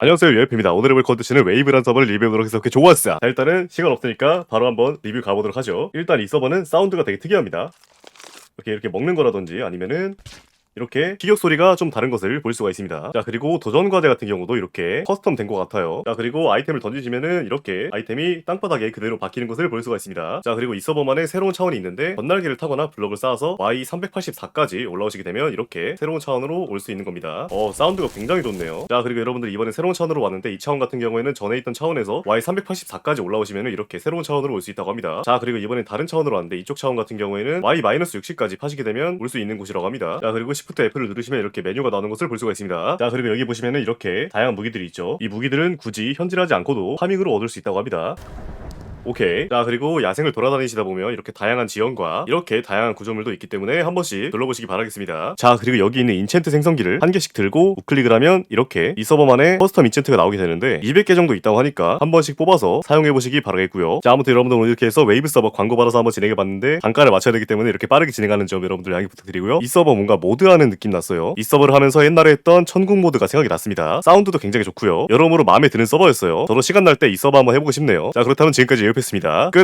안녕하세요 유에프입니다. 오늘 해볼 컨텐츠는 웨이브란 서버를 리뷰해보도록 해서 그렇게 좋았어 자 일단은 시간 없으니까 바로 한번 리뷰 가보도록 하죠. 일단 이 서버는 사운드가 되게 특이합니다. 이렇게 이렇게 먹는 거라든지 아니면은 이렇게 피격 소리가 좀 다른 것을 볼 수가 있습니다. 자 그리고 도전 과제 같은 경우도 이렇게 커스텀 된 것 같아요. 자 그리고 아이템을 던지시면은 이렇게 아이템이 땅바닥에 그대로 박히는 것을 볼 수가 있습니다. 자 그리고 이 서버만의 새로운 차원이 있는데 건날개를 타거나 블럭을 쌓아서 Y384까지 올라오시게 되면 이렇게 새로운 차원으로 올 수 있는 겁니다. 어 사운드가 굉장히 좋네요. 자 그리고 여러분들 이번에 새로운 차원으로 왔는데 이 차원 같은 경우에는 전에 있던 차원에서 Y384까지 올라오시면은 이렇게 새로운 차원으로 올 수 있다고 합니다. 자 그리고 이번엔 다른 차원으로 왔는데 이쪽 차원 같은 경우에는 Y-60까지 파시게 되면 올 수 있는 곳이라고 합니다. 자 그리고 Shift F를 누르시면 이렇게 메뉴가 나오는 것을 볼 수가 있습니다. 자 그리고 여기 보시면은 이렇게 다양한 무기들이 있죠. 이 무기들은 굳이 현질하지 않고도 파밍으로 얻을 수 있다고 합니다. 오케이. 자, 그리고 야생을 돌아다니시다 보면 이렇게 다양한 지형과 이렇게 다양한 구조물도 있기 때문에 한 번씩 둘러보시기 바라겠습니다. 자, 그리고 여기 있는 인챈트 생성기를 한 개씩 들고 우클릭을 하면 이렇게 이 서버만의 커스텀 인챈트가 나오게 되는데 200개 정도 있다고 하니까 한 번씩 뽑아서 사용해 보시기 바라겠고요. 자, 아무튼 여러분들 오늘 이렇게 해서 웨이브 서버 광고 받아서 한번 진행해 봤는데 단가를 맞춰야 되기 때문에 이렇게 빠르게 진행하는 점 여러분들 양해 부탁드리고요. 이 서버 뭔가 모드하는 느낌 났어요. 이 서버를 하면서 옛날에 했던 천국 모드가 생각이 났습니다. 사운드도 굉장히 좋고요. 여러모로 마음에 드는 서버였어요. 저도 시간 날 때 이 서버 한번 해보고 싶네요. 자, 그렇다면 지금까지 예 업했습니다. 끝!